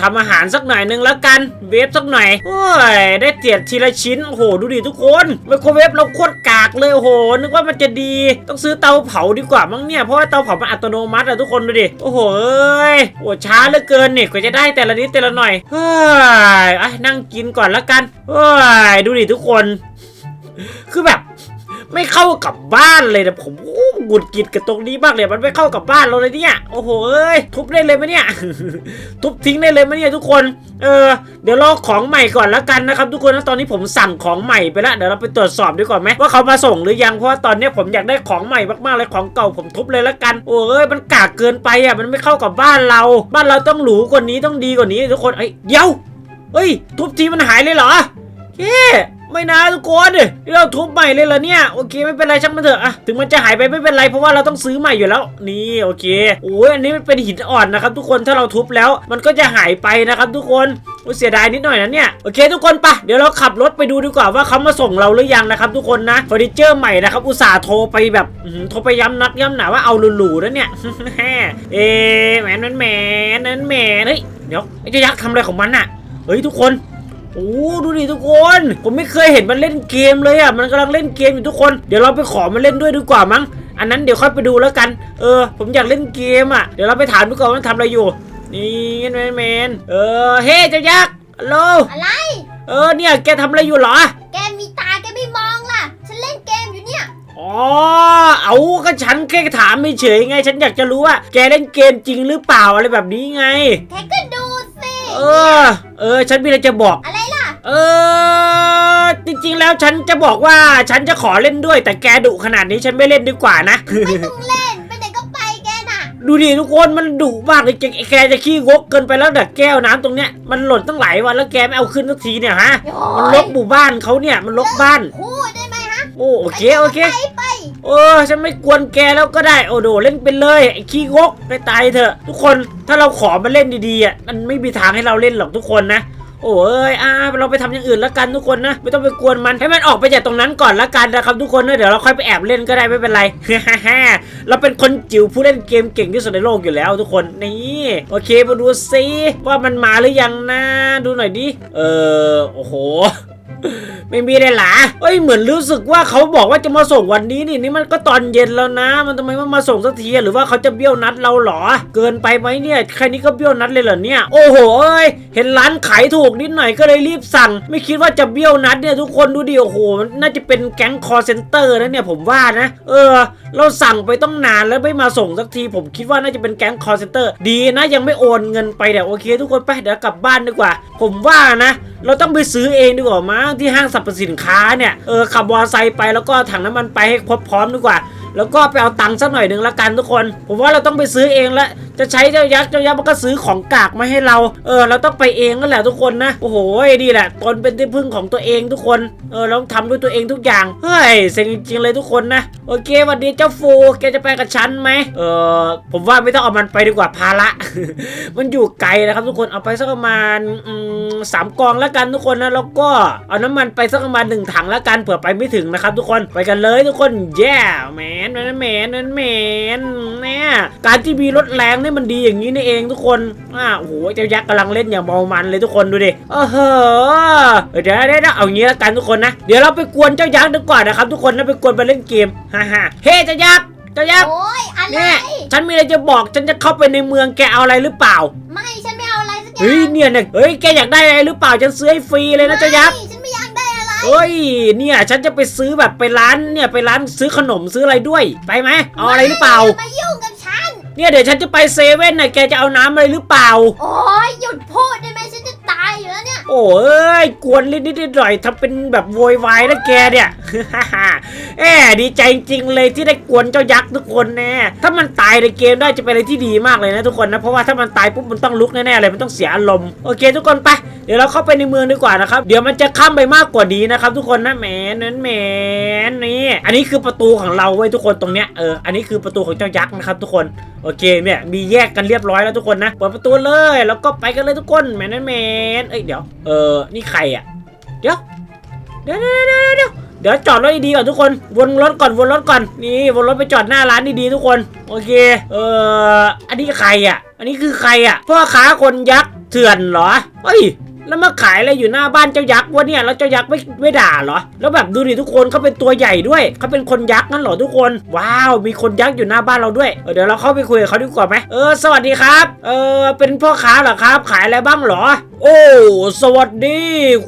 ทำอาหารสักหน่อยหนึงแล้วกัน เวฟสักหน่อยโอ้ยได้เตียดทีละชิ้นโอ้โหดูดิทุกคนไมโครเวฟเราโคตรกากเลยโอ้โหนึกว่ามันจะดี ต้องซื้อเตาเผาดีกว่ามั้งเนี่ยเพราะว่าเตาเผามันอัตโนมัติอะทุกคนดูดิโอ้โหเอ้ยโอ้ช้าเหลือเกินเนี่ยกว่าจะได้แต่ละนิดแต่ละหน่อยเฮ้ยอะนั่งกินก่อนแล้วกันเฮ้ยดูดิทุกคน คือแบบ ไม่เข้ากับบ้านเลยนะผมหงุดหงิดกับตรงนี้มากเลยมันไม่เข้ากับบ้านเราเลยเนี่ยโอ้โหเอ้ยทุบได้เลยไหมเนี่ยทุบทิ้งได้เลยไหมเนี่ยทุกคน เออเดี๋ยวรอของใหม่ก่อนแล้วกันนะครับ ทุกคนนะตอนนี้ผมสั่งของใหม่ไปแล้วเดี๋ยวเราไปตรวจสอบดีกว่าไหมว่าเขามาส่งหรือยังเพราะว่าตอนนี้ผมอยากได้ของใหม่มากๆเลยของเก่าผมทุบเลยแล้วกันโอ้เอ้ยมันกากเกินไปอะมันไม่เข้ากับบ้านเรา บ้านเราต้องหรูกว่านี้ต้องดีกว่านี้ทุกคนไอ้ยเดี๋ยวเฮ้ยทุบทีมันหายเลยเหรอเฮ้ ไม่นะทุกคนเราทุบใหม่เลยเหรอเนี่ยโอเคไม่เป็นไรช่างมันเถอะอะถึงมันจะหายไปไม่เป็นไรเพราะว่าเราต้องซื้อใหม่อยู่แล้ว นี่โอเคโอ้ยอันนี้มันเป็นหินอ่อนนะครับ ทุกคนถ้าเราทุบแล้ว มันก็จะหายไปนะครับ ทุกคนโอ้เสียดายนิดหน่อยนะเนี่ยโอเค ทุกคนปะเดี๋ยวเราขับรถไปดูดีกว่าว่าเขามาส่งเราหรือยังนะครับ ทุกคนนะเฟอร์นิเจอร์ใหม่นะครับอุตส่าห์โทรไปแบบโทรไปย้ำนักย้ำหนาว่าเอาหรูๆนะเนี่ยเอ๊ะแหมนแมนแหมนแหมนแหมนเฮ้ยเดี๋ยวไอ้เจ้ายักษ์ทำอะไรของมันอะเฮ้ยทุกคน โอ้ดูดิทุกคน ผมไม่เคยเห็นมันเล่นเกมเลยอะ มันกำลังเล่นเกมอยู่ทุกคน เดี๋ยวเราไปขอมันเล่นด้วยดีกว่ามั้ง อันนั้นเดี๋ยวค่อยไปดูแล้วกัน เออ ผมอยากเล่นเกมอะ เดี๋ยวเราไปถามดูก่อนว่ามันทำอะไรอยู่ นี่แมนแมนเออ เฮ้เจ้ายักษ์ฮัลโหลอะไร เออ เนี่ย แกทำอะไรอยู่เหรอ แกมีตาแกไม่มองล่ะ ฉันเล่นเกมอยู่เนี่ย อ๋อ เอาก็ฉันแค่ถามเฉยๆไง ฉันอยากจะรู้ว่าแกเล่นเกมจริงหรือเปล่าอะไรแบบนี้ไง แกก็ดูสิ เออ เออ ฉันมีอะไรจะบอก อะไรล่ะ เออจริงๆแล้วฉันจะบอกว่าฉันจะขอเล่นด้วย แต่แกดุขนาดนี้ฉันไม่เล่นดีกว่านะ ไม่ต้องเล่นไปไหนก็ไปแกน่ะ ดูดิทุกคนมันดุมากเลยแกแกจะขี้งกเกินไปแล้วแต่แก้วน้ำตรงเนี้ยมันหล่นตั้งหลายวันแล้วแกไม่เอาขึ้นสักทีเนี่ยฮะโอ้มันลบหมู่บ้านเขาเนี่ยมันลบบ้าน พูดได้ไหมฮะโอ้โอเคโอเค ไปไปเออฉันไม่กวนแกแล้วก็ได้โอ้โดเล่นไปเลยไอ้ขี้งกไปตายเถอะ ทุกคนถ้าเราขอมาเล่นดีๆอะมันไม่มีทางให้เราเล่นหรอกทุกคนนะ โอ้ยอ่าเราไปทำอย่างอื่นแล้วกันทุกคนนะ ไม่ต้องไปกวนมันให้มันออกไปจากตรงนั้นก่อนแล้วกันนะครับทุกคนนะเดี๋ยวเราค่อยไปแอบเล่นก็ได้ไม่เป็นไรเราเป็นคนจิ๋วผู้เล่นเกมเก่งที่สุดในโลกอยู่แล้วทุกคนนี่โอเคมาดูซิว่ามันมาหรือยังนะดูหน่อยดิเออโอ้โห ไม่มีเลยหรอเอ้ยเหมือนรู้สึกว่าเขาบอกว่าจะมาส่งวันนี้นี่นี่มันก็ตอนเย็นแล้วนะ มันทำไมไม่มาส่งสักทีหรือว่าเขาจะเบี้ยวนัดเราหรอ เกินไปไหมเนี่ยแค่นี้ก็เบี้ยวนัดเลยเหรอเนี่ย โอ้โหเอ้ยเห็นร้านขายถูกนิดหน่อยก็เลยรีบสั่ง ไม่คิดว่าจะเบี้ยวนัดเนี่ยทุกคนดูดิโอ้โหนน่าจะเป็นแก๊งคอร์เซนเตอร์นะเนี่ยผมว่านะ เออ เราสั่งไปต้องนานแล้วไม่มาส่งสักที ผมคิดว่าน่าจะเป็นแก๊งคอร์เซนเตอร์ดีนะยังไม่โอนเงินไปเดี๋ยวโอเค ทุกคนไปเดี๋ยวกลับบ้านดีกว่า ผมว่านะ เราต้องไปซื้อเองดีกว่ามั้งที่ห้างสรรพสินค้าเนี่ยเออขับมอเตอร์ไซค์ไปแล้วก็ถังน้ำมันไปให้ครบพร้อมดีกว่า แล้วก็ไปเอาตังค์สักหน่อยหนึ่งละกันทุกคน ผมว่าเราต้องไปซื้อเองแล้วจะใช้เจ้ายักษ์เจ้ายักษ์มันก็ซื้อของกากมาให้เราเออเราต้องไปเองนั่นแหละทุกคนนะโอ้โหนี่แหละตนเป็นที่พึ่งของตัวเองทุกคนเออเราต้องทำด้วยตัวเองทุกอย่างเฮ้ยเซ็งจริงๆเลยทุกคนนะโอเควัสดีเจ้าฟูแกจะไปกับฉันไหมเออผมว่าไม่ต้องเอามันไปดีกว่าภาระ มันอยู่ไกลนะครับทุกคนเอาไปสักประมาณสามกองแล้วกันทุกคนนะแล้วก็เอาน้ำมันไปสักประมาณหนึ่งถังแล้วกันเผื่อไปไม่ถึงนะครับทุกคนไปกันเลยทุกคนแย่แมนแมนแมนแมนเนี่ยการที่มีรถแรงนี่มันดีอย่างนี้นี่เองทุกคนอ่าโอ้โหเจ้ายักษ์กำลังเล่นอย่างเมามันเลยทุกคนดูดิเออเฮ้อเดี๋ยวเดี๋ยวเดี๋ยวเอางี้แล้วกันทุกคนนะเดี๋ยวเราไปกวนเจ้ายักษ์ดีกว่านะครับทุกคนนะไปกวนไปเล่นเกมฮ่าฮ่าเฮ้เจ้ายักษ์เจ้ายักษ์โอ้ยอะไรเนี่ยฉันมีอะไรจะบอกฉันจะเข้าไปในเมืองแกเอาอะไรหรือเปล่าไม่ ฉันไม่เอาอะไรสักอย่าเฮ้ยงเนี่ยเนี่ยเฮ้ยแกอยากได้อะไรหรือเปล่าฉันซื้อให้ฟรีเลยนะเจ้ายักษ์ ไม่ เฮ้ย เนี่ยฉันจะไปซื้อแบบไปร้านเนี่ยไปร้านซื้อขนมซื้ออะไรด้วย ไปไหมเอาอะไรหรือเปล่า มายุ่งกับฉัน เนี่ยเดี๋ยวฉันจะไปเซเว่นน่ะแกจะเอาน้ำอะไรหรือเปล่า โอ้ยหยุดพูดได้ไหมฉันจะตายอยู่แล้วเนี่ย โอ้ยกวนนิดนิดหน่อยๆทำเป็นแบบโวยวายนะแกเนี่ย แอบดีใจจริงเลยที่ได้กวนเจ้ายักษ์ทุกคนแน่ถ้ามันตายในเกมได้จะเป็นอะไรที่ดีมากเลยนะทุกคนนะเพราะว่าถ้ามันตายปุ๊บมันต้องลุกแน่ๆเลยมันต้องเสียอารมณ์โอเค ทุกคนไปเดี๋ยวเราเข้าไปในเมืองดีกว่านะครับ เดี๋ยวมันจะข้ามไปมากกว่านี้นะครับ ทุกคนนะแหมนั้นแหมนี่ อันนี้คือประตูของเราเว้ยทุกคนตรงเนี้ยเอออันนี้คือประตูของเจ้ายักษ์นะครับ ทุกคนโอเคเนี่ยมีแยกกันเรียบร้อยแล้วทุกคนนะเปิดประตูเลย แล้วก็ไปกันเลยทุกคนแมนแมนแมเอ้ยเดี๋ยวเออนี่ใครอะเดี๋ยวเดี๋ยวเดี๋ยวเดี๋ยว เดี๋ยวจอดรถดีๆก่อนทุกคน วนรถก่อนวนรถก่อน นี่วนรถไปจอดหน้าร้านดีๆทุกคน โอเค เอ่อ อันนี้ใครอะ อันนี้คือใครอะ พ่อค้าคนยักษ์เถื่อนเหรอ เฮ้ย แล้วมาขายอะไรอยู่หน้าบ้านเจ้ายักษ์วะเนี่ยแล้วเจ้ายักษ์ไม่ไม่ด่าเหรอ แล้วแบบดูดิทุกคนเขาเป็นตัวใหญ่ด้วยเขาเป็นคนยักษ์นั่นเหรอทุกคน ว้าว มีคนยักษ์อยู่หน้าบ้านเราด้วยเออเดี๋ยวเราเข้าไปคุยกับเขาดีกว่าไหมเออสวัสดีครับเออเป็นพ่อค้าเหรอครับ ขายอะไรบ้างเหรอ โอ้สวัสดี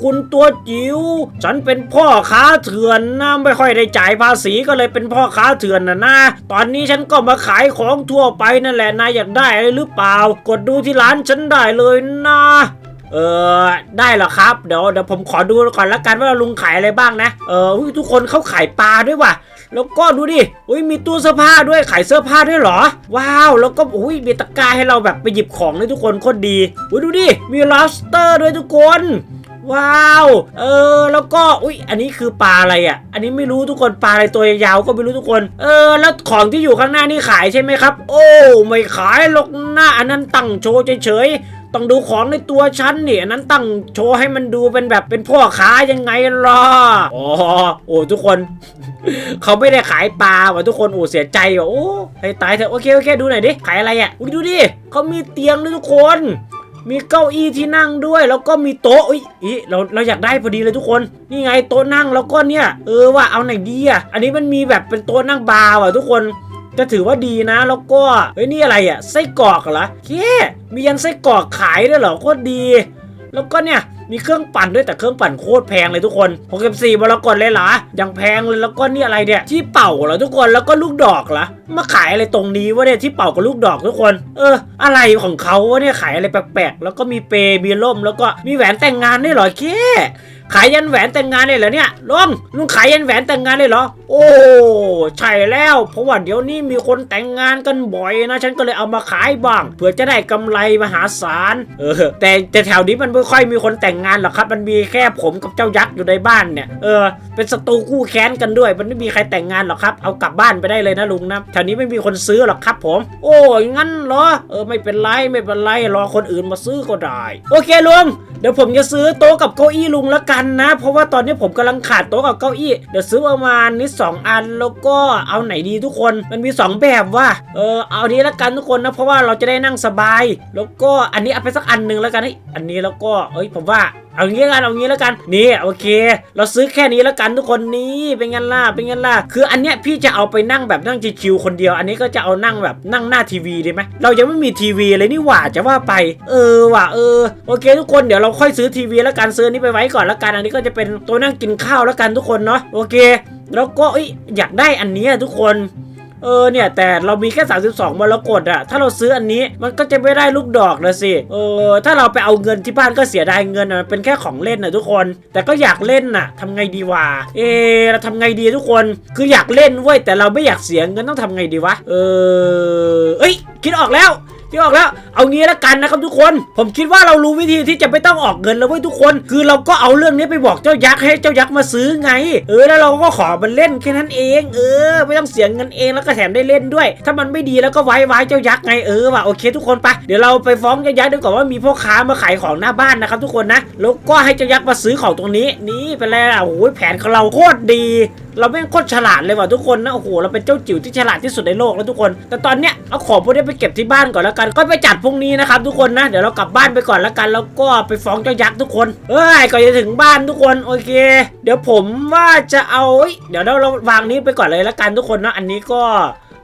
คุณตัวจิ๋วฉันเป็นพ่อค้าเถื่อนนะไม่ค่อยได้จ่ายภาษีก็เลยเป็นพ่อค้าเถื่อนนะนะตอนนี้ฉันก็มาขายของทั่วไปนั่นแหละนายอยากได้อะไรหรือเปล่า กดดูที่ร้านฉันได้เลยนะ เออได้เหรอครับเดี๋ยวเดี๋ยวผมขอดูก่อนละกันว่าลุงขายอะไรบ้างนะเอออทุกคนเขาขายปลาด้วยว่ะแล้วก็ดูดิอุ้ยมีตู้เสื้อผ้าด้วยขายเสื้อผ้าด้วยเหรอ ว้าว แล้วก็อุ้ยมีตะกร้าให้เราแบบไปหยิบของด้วยทุกคนโคตรดีอุ้ยดูดิมี lobster ด้วยทุกคนว้าว เออ แล้วก็ อุ๊ย อันนี้คือปลาอะไรอะ อันนี้ไม่รู้ทุกคน ปลาอะไรตัวยาวก็ไม่รู้ทุกคน เออ แล้วของที่อยู่ข้างหน้านี่ขายใช่ไหมครับ โอ้ ไม่ขายหรอกหน้าอันนั้นตั้งโชว์เฉยต้องดูของในตัวฉันเนี่ยนั้นตั้งโชว์ให้มันดูเป็นแบบเป็นพ่อค้ายังไงล่ะอ๋อโอ้ทุกคน เขาไม่ได้ขายปลาว่ะทุกคนโอ้เสียใจว่ะโอ้ให้ตายเถอะโอเคโอเคดูหน่อยดิขายอะไรอะอุ๊ยดูดิเขามีเตียงด้วยทุกคน มีเก้าอี้ที่นั่งด้วย แล้วก็มีโต๊ะอุ้ยอีเราเราอยากได้พอดีเลยทุกคน นี่ไงโต๊ะนั่งแล้วก็เนี่ยเออว่าเอาไหนดีอะอันนี้มันมีแบบเป็นโต๊ะนั่งบาร์ว่ะทุกคน จะถือว่าดีนะแล้วก็เฮ้ยนี่อะไรอะไส้กรอกเหรอเย้มียันไส้กรอกขายด้วยเหรอโคตรดี แล้วก็เนี่ยมีเครื่องปั่นด้วยแต่เครื่องปั่นโคตรแพงเลยทุกคน 64มรกตเลยเหรอย่างแพงเลยแล้วก็นี่อะไรเนี่ยที่เป่าเหรอทุกคนแล้วก็ลูกดอกเหรอมาขายอะไรตรงนี้วะเนี่ยที่เป่ากับลูกดอกทุกคน เออ อะไรของเขาวะเนี่ยขายอะไรแปลกๆแล้วก็มีเปรย์มีร่มแล้วก็มีแหวนแต่งงานด้วยเหรอแค่ ขายยันแหวนแต่งงานเลยเหรอเนี่ยลุงลุงขายยันแหวนแต่งงานเลยเหรอ โอ้ใช่แล้วเพราะว่าเดี๋ยวนี้มีคนแต่งงานกันบ่อยนะ ฉันก็เลยเอามาขายบ้างเพื่อจะได้กำไรมหาศาลเออแต่แต่แถวนี้มันไม่ค่อยมีคนแต่งงานหรอกครับ มันมีแค่ผมกับเจ้ายักษ์อยู่ในบ้านเนี่ยเออเป็นศัตรูคู่แค้นกันด้วย มันไม่มีใครแต่งงานหรอกครับ เอากลับบ้านไปได้เลยนะลุงนะแถวนี้ไม่มีคนซื้อหรอกครับผม โอ้ยงั้นเหรอเออไม่เป็นไรไม่เป็นไรรอคนอื่นมาซื้อก็ได้ โอเคลุง ดี๋ยวผมจะซื้อโต๊ะกับเก้าอี้ลุงละกันนะ เพราะว่าตอนนี้ผมกำลังขาดโต๊ะกับเก้าอี้เดี๋ยวซื้อประมาณนี้สองอันแล้วก็เอาไหนดีทุกคนมันมีสองแบบว่าเออเอานี้ละกันทุกคนนะเพราะว่าเราจะได้นั่งสบาย แล้วก็อันนี้เอาไปสักอันหนึ่งแล้วกันฮ้ยอันนี้แล้วก็เอ้ยผมว่า เอางี้ละกันเอางี้แล้วกันนี่โอเค เราซื้อแค่นี้แล้วกันทุกคนนี่เป็นไงล่ะเป็นไงล่ะคืออันเนี้ยพี่จะเอาไปนั่งแบบนั่งชิวๆคนเดียว อันนี้ก็จะเอานั่งแบบนั่งหน้าทีวีดีไหมเรายังไม่มีทีวีเลยนี่หว่าจะว่าไป เออว่ะเออโอเค ทุกคนเดี๋ยวเราค่อยซื้อทีวีแล้วกันซื้อนนี้ไปไว้ก่อนแล้วกันอันนี้ก็จะเป็นตัวนั่งกินข้าวแล้วกันทุกคนเนาะโอเค แล้วก็อยอยากได้อันเนี้ยทุกคน เออเนี่ยแต่เรามีแค่ 32มรกตอะถ้าเราซื้ออันนี้มันก็จะไม่ได้ลูกดอกนะสิเออถ้าเราไปเอาเงินที่บ้านก็เสียดายเงินอะมันเป็นแค่ของเล่นนะทุกคน แต่ก็อยากเล่นน่ะทำไงดีวะเออเราทำไงดีทุกคนคืออยากเล่นเว้ยแต่เราไม่อยากเสียเงินต้องทำไงดีวะเออเอ้ยคิดออกแล้ว คิดออกแล้ว เอางี้ละกันนะครับทุกคน ผมคิดว่าเรารู้วิธีที่จะไม่ต้องออกเงินแล้วเว้ยทุกคน คือเราก็เอาเรื่องนี้ไปบอกเจ้ายักษ์ให้เจ้ายักษ์มาซื้อไง เออแล้วเราก็ขอมันเล่นแค่นั้นเอง เออ ไม่ต้องเสียเงินเองแล้วก็แถมได้เล่นด้วย ถ้ามันไม่ดีแล้วก็ไว้ไว้เจ้ายักษ์ไงเออว่ะโอเค ทุกคนไปเดี๋ยวเราไปฟ้องเจ้ายักษ์ดีกว่าว่ามีพ่อค้ามาขายของหน้าบ้านนะครับทุกคนนะแล้วก็ให้เจ้ายักษ์มาซื้อของตรงนี้ นี่เป็นไรล่ะโอ้ยแผนของเราโคตรดี เราไม่งโคตรฉลาดเลยว่ะทุกคนนะโอ้โหเราเป็นเจ้าจิ๋วที่ฉลาดที่สุดในโลกแล้วทุกคน แต่ตอนเนี้ยเอาของพวกนี้ไปเก็บที่บ้านก่อนแล้วกันก็ไปจัดพรุ่งนี้นะครับทุกคนนะเดี๋ยวเรากลับบ้านไปก่อนแล้วกันแล้วก็ไปฟ้องเจ้ายักษ์ทุกคนเอ้ยก่อนจะถึงบ้านทุกคนโอเค เดี๋ยวผมว่าจะเอาเดี๋ยวเราเราวางนี้ไปก่อนเลยแล้วกันทุกคนนะอันนี้ก็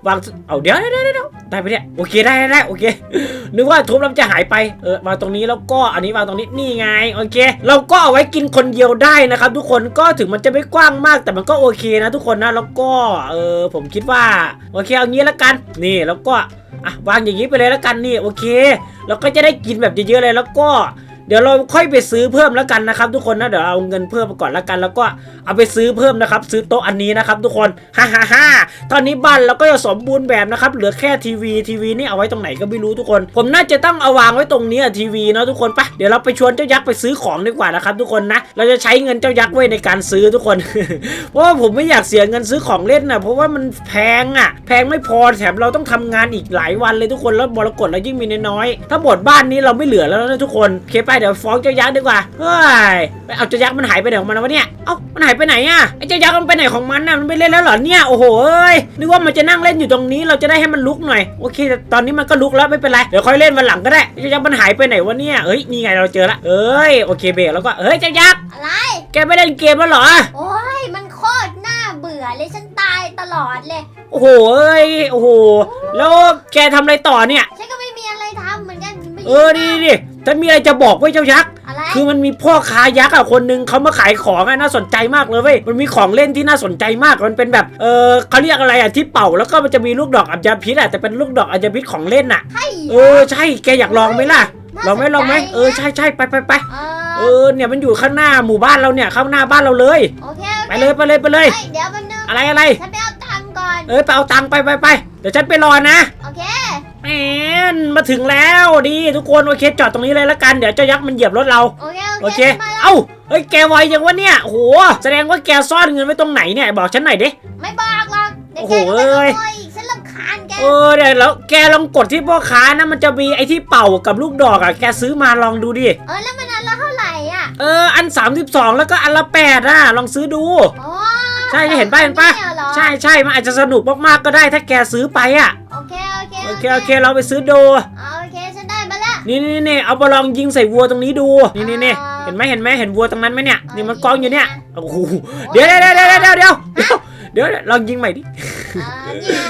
วางเอาเดี๋ยวเดี๋ยวเดี๋ยวเดี๋ยวได้ไปเนี่ยโอเคได้ได้โอเค นึกว่าทุบแล้วจะหายไปเออวางตรงนี้แล้วก็อันนี้วางตรงนี้นี่ไงโอเค เราก็เอาไว้กินคนเดียวได้นะครับ ทุกคนก็ถึงมันจะไม่กว้างมาก แต่มันก็โอเคนะ ทุกคนนะแล้วก็เออผมคิดว่าโอเคเอางี้แล้วกันนี่แล้วก็อะวางอย่างนี้ไปเลยแล้วกันนี่โอเคเราก็จะได้กินแบบเยอะๆเลยแล้วก็ เดี๋ยวเราค่อยไปซื้อเพิ่มแล้วกันนะครับ ทุกคนนะเดี๋ยวเอาเงินเพิ่มมาก่อนแล้วกัน แล้วก็เอาไปซื้อเพิ่มนะครับ ซื้อโต๊ะอันนี้นะครับ ทุกคนฮ่าฮ่าฮ่าตอนนี้บ้านเราก็จะสมบูรณ์แบบนะครับเหลือแค่ทีวีทีวีนี่เอาไว้ตรงไหนก็ไม่รู้ทุกคน ผมน่าจะต้องเอาวางไว้ตรงนี้อะทีวีเนาะทุกคนปะเดี๋ยวเราไปชวนเจ้ายักษ์ไปซื้อของดีกว่านะครับ ทุกคนนะเราจะใช้เงินเจ้ายักษ์ไว้ในการซื้อทุกคน เพราะว่าผมไม่อยากเสียเงินซื้อของเล่นนะเพราะว่ามันแพงอะ แพงไม่พอแถมเราต้องทำงานอีกหลายวันเลยทุกคนแล้วมรกตเรายิ่งมีน้อยถ้าหมดบ้านนี้เราไม่เหลือแล้วนะทุกคนเคไปเดี๋ยวเดี๋ยวฟ้องเจ้ายักษ์ดีกว่า เฮ้ย ไปเอาเจ้ายักษ์มันหายไปไหนของมันวะเนี่ย เอ้า มันหายไปไหนอะไอ้เจ้ายักษ์มันไปไหนของมันน่ะ มันไม่เล่นแล้วเหรอเนี่ย โอ้โหเอ้ย นึกว่ามันจะนั่งเล่นอยู่ตรงนี้ เราจะได้ให้มันลุกหน่อย โอเค แต่ตอนนี้มันก็ลุกแล้วไม่เป็นไร เดี๋ยวค่อยเล่นวันหลังก็ได้ไอ้เจ้ายักษ์มันหายไปไหนวะเนี่ยเอ้ย นี่ไงเราเจอละเอ้ย โอเคเบรกแล้วก็เฮ้ย เจ้ายักษ์ อะไร แกไม่เล่นเกมแล้วเหรอ โอ้ย มันโคตรน่าเบื่อเลย ฉันตายตลอดเลย โอ้โหเอ้ย โอ้โห แล้วแกทำอะไรต่อเนี่ย ฉันก็ไม่มีอะไรทำเหมือนกันไม่เออดีดิ ฉันมีอะไรจะบอกไว้ยเจ้ายักษ์ อะไร คือมันมีพ่อค้ายักษ์อะคนหนึงเขามาขายของอะน่าสนใจมากเลยเว้ย มันมีของเล่นที่น่าสนใจมาก มันเป็นแบบ เออเขาเรียกอะไรอะที่เป่าแล้วก็มันจะมีลูกดอกอัญพิษอะแต่เป็นลูกดอกอัญพิษของเล่นอะใช่เออใช่แกอยากลองไหมล่ะ ลองไหมลองไหมเออใช่ใช่ไปไปไปเอเอออเนี่ยมันอยู่ข้างหน้าหมู่บ้านเราเนี่ยข้างหน้าบ้านเราเลย โอเคโอไปเคเลยไปเลยไปเลย เฮ้ยเดี๋ยวแป๊บนึงอะไรอะไร ฉันไปเอาตังค์ก่อน เออไปเอาตังค์ไปไปไปเดี๋ยวฉันไปรอนะ โอเค แหมมาถึงแล้วดีทุกคนโอเคจอดตรงนี้เลยละกันเดี๋ยวเจ้ายักษ์มันเหยียบรถเราโอเคโอโอเคเคฉันมาแล้วเอ้าเฮ้ยแกไวจังวะเนี่ยโอ้โหแสดงว่าแกซ่อนเงินไว้ตรงไหนเนี่ยบอกฉันหน่อยดิ ไม่บอกหรอกเดี๋ยวโอ้แกโห จะไปขเอ้ยโมยอีกฉันรำคาญแกเออเดี๋ยวแล้วแกลองกดที่พ่อค้านะมันจะมีไอ้ที่เป่ากับลูกดอกอะแกซื้อมาลองดูดิเออแล้วมันอันละเท่าไหร่อะเอออัน 32 แล้วก็อันละ8อะลองซื้อดู อ๋อใช่เห็นป่ะเห็นป่ะยเหรอใช่ใช่มันอาจจะสนุกมากๆก็ได้ถ้าแกซื้อไปอะโอ เคโอเคโอเคโอเคเราไปซื้อดูเอาโอเคฉันได้มาแล้วนี่นี่นี่เอาไปลองยิงใส่วัวตรงนี้ดู นี่นี่นี่เห็นไหมเห็นไหมเห็นวัวตรงนั้นไหมเนี่ยนี่มันกองอยู่เนี่ยโอ้โหเดี๋ยวเดี๋ยวเดี๋ยวเดี๋ยวเดี๋ยวเดี๋ยวเดี๋ยวลองยิงใหม่ดิอ่าเนี่ย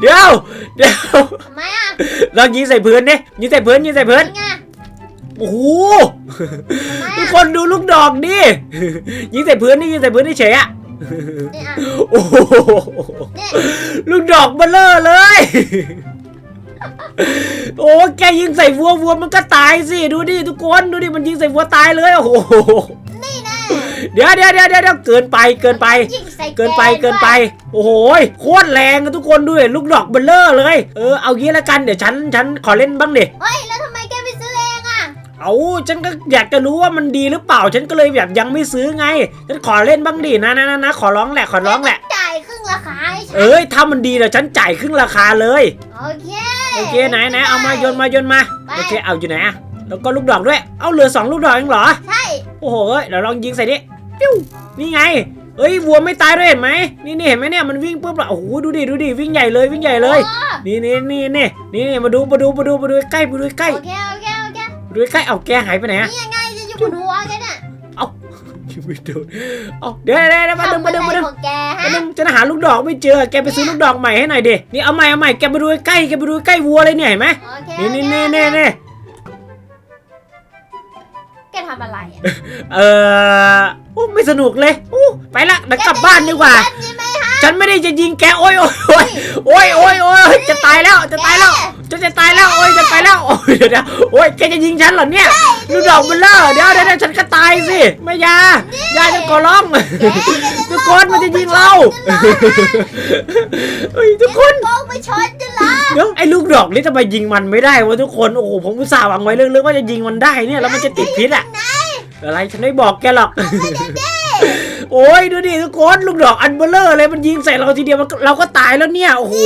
เดี๋ยวเดี๋ยวทำไมอะลองยิงใส่พื้นดิยิงใส่พื้นยิงใส่พื้นยังไงโอ้โหทำไมทุกอะคนดูลูกดอกดิยิงใส่พื้นนี่ยิงใส่พื้นนี่เฉยอะ เนี่ยอะโอ้โหเนี่ยลูกดอกเบลเลอร์เลย โอ้แกยิงใส่วัววัวมันก็ตายสิ ดูดิทุกคนดูดิมันยิงใส่วัวตายเลยโอ้โหนี่น่เดี๋ยวเดี๋ยวเดี๋ยวเดี๋ยวเกินไปเกินไป ยิงใส่เกินไปเกินไป โอ้โหโคตรแรงอะทุกคนด้วยลูกดอกเบลเลอร์เลย เออเอางี้ละกันเดี๋ยวฉันฉันขอเล่นบ้างดิ เฮ้ยแล้ว เอาฉันก็อยากจะรู้ว่ามันดีหรือเปล่า ฉันก็เลยแบบยังไม่ซื้อไง ฉันขอเล่นบ้างดินะนะนะนะขอร้องแหละขอร้องแหละ จ่ายครึ่งราคาให้ฉันเอ้ยถ้ามันดีเดี๋ยวฉันจ่ายครึ่งราคาเลย โอเค โอเคไหนไหนเอามาโยนมาโยนมา ไป โอเคเอาอยู่ไหนอะแล้วก็ลูกดอกด้วย เอาเหลือสองลูกดอกเองเหรอ ใช่ โอ้โหเอ้ยเดี๋ยวลองยิงใส่ดิปิ้วนี่ไง เอ้ยวัวไม่ตายด้วยเห็นไหมนี่นี่เห็นไหมเนี่ยมันวิ่งปุ๊บแล้วโอ้โหดูดิดูดิวิ่งใหญ่เลยวิ่งใหญ่เลยโอ้นี่นี่นี่นี่นี่นี่มาดูมาดูมาดูมาดูใกล้มาดูใกล้ โอเค โอเคโอเคมา ดูใกล้เอาแกหายไปไหนอะนี่ยังไงจะอยู่บนหัวแกเนี่ยยิงไม่โดนเอาเดี๋ยวเดี๋ยวเดี๋ยวมาดึงทำมาอะไรดึงมาดึงของแกฮะมาดึงจะหาลูกดอกไม่เจอ แกไปซื้อลูกดอกใหม่ให้หน่อยดินี่เอาใหม่เอาใหม่แกไปดูใกล้แกไปดูใกล้วัวเลยเนี่ยเห็นไหมโอเคนี่นี่โอเคนี่นี่นี่แกทำอะไรอะเออโอ้ไม่สนุกเลยโอ้ไปละเดี๋ยวกลับบ้านดีกว่าแกจะยิงฉันใช่ไหมฮะฉันไม่ได้จะยิงแกโอ้ยโอ้ยโอ้ยโอ้ยโอ้ยโอ้ยจะตายแล้วจะตายแล้ว จะจะตายแล้วโอ้ยจะตายแล้วโอ้ยเดี๋ยวเดี๋ยวโอ้ยแกจะยิงฉันเหรอเนี่ยลูกดอกมันเลอะเดี๋ยวเดี๋ยวเดี๋ยวฉันก็ตายสิไม่ยายาจะขอร้องแกจะทุกคนมันจะยิงเราเฮ้ยทุกคนโกงไปชนจะเหรอเดี๋ยวไอ้ลูกดอกนี่ทำไมยิงมันไม่ได้วะทุกคนโอ้โหผมอุตส่าห์หวังไว้ลึกๆว่าจะยิงมันได้เนี่ยแล้วมันจะติดพิษอะอะไรฉันไม่บอกแกหรอก โอ้ยดูดิทุกคนลูกดอกอันเบลเลอร์เลยมันยิงใส่เราทีเดียวมันก็เราก็ตายแล้วเนี่ยโอ้โห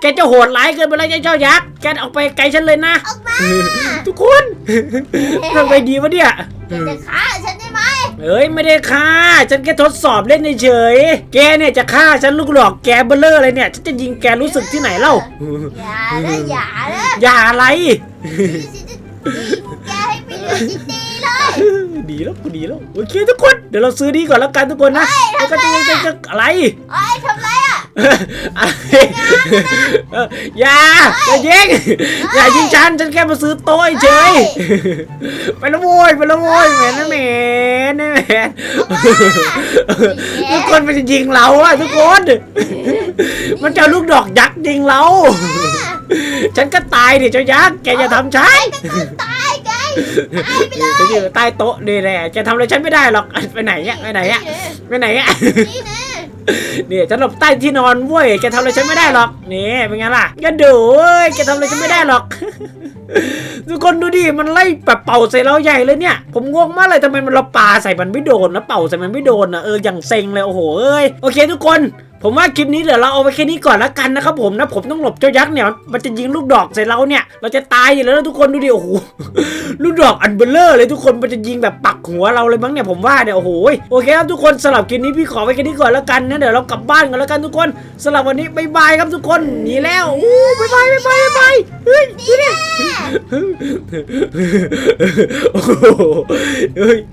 แกจะโหดร้ายเกินไปแล้วเจ้าเจ้ายักษ์แกออกไปไกลฉันเลยนะ ออกมาทุกคนทำไงดีวะเนี่ย แกจะฆ่าฉันได้ไหมเอ้ยไม่ได้ฆ่า ฉันแค่ทดสอบเล่นเฉยๆแกเนี่ยจะฆ่าฉันลูกดอกแกเบลเลอร์เลยเนี่ยฉันจะยิงแกรู้สึกที่ไหนเล่า อย่านะอย่านะอย่าอะไร ฉันจะยิงแกให้ไปเลยจริงๆ เลยดีแล้วกูดีแล้วโอเคทุกคนเดี๋ยวเราซื้อดีก่อนแล้วกันทุกคนนะแล้วก็จะจะจะอะไรไอ้ยทำไรอะอะไรเอออย่าอย่ายิงอย่ายิงฉันฉันแค่มาซื้อโต๊ะเฉยไปและโว้ยไปและโว้ยแหมนนะแหมนนะแหมนทุกคนมันจะยิงเราอะทุกคน มันจะเอาลูกดอกยักษ์ยิงเรา ฉันก็ตายดิเจ้ายักษ์แกจะทำฉันตาย ไงจะอยู่ใต้โต๊ะนี่แหละแกทำอะไรฉันไม่ได้หรอกไปไหนอะไปไหนอะไปไหนอะนี่นะนี่ฉันหลบใต้ที่นอนเว้ยแกทำอะไรฉันไม่ได้หรอกนี่เป็นไงล่ะแกดูเว้ยแกทำอะไรฉันไม่ได้หรอกทุกคนดูดิมันไล่แบบเป่าใส่เราใหญ่เลยเนี่ย ผมงงมากเลยทำไมมันเราปาใส่มันไม่โดนนะเป่าใส่มันไม่โดนนะเอออย่างเซ็งเลยโอ้โหเอ้ยโอเค ทุกคน ผมว่าคลิปนี้เดี๋ยวเราเอาไปแค่นี้ก่อนละกันนะครับผมนะผมต้องหลบเจ้ายักษ์เนี่ยมันจะยิงลูกดอกใส่เราเนี่ย เราจะตายอยู่แล้วนะทุกคนดูดิโอ้โหลูกดอกอันเบลเลอร์เลยทุกคนมันจะยิงแบบปักหัวเราเลยมั้งเนี่ยผมว่าเนี่ยโอ้โหโอเคครับทุกคนสำหรับคลิปนี้พี่ขอไปแค่นี้ก่อนแล้วกันนะเดี๋ยวเรากลับบ้านกันแล้วกันทุกคนสำหรับวันนี้บายบายครับทุกคนหนีแล้วอู้บายบายบายบายบายเฮ้ยดูดิโอ้โหเฮ้ย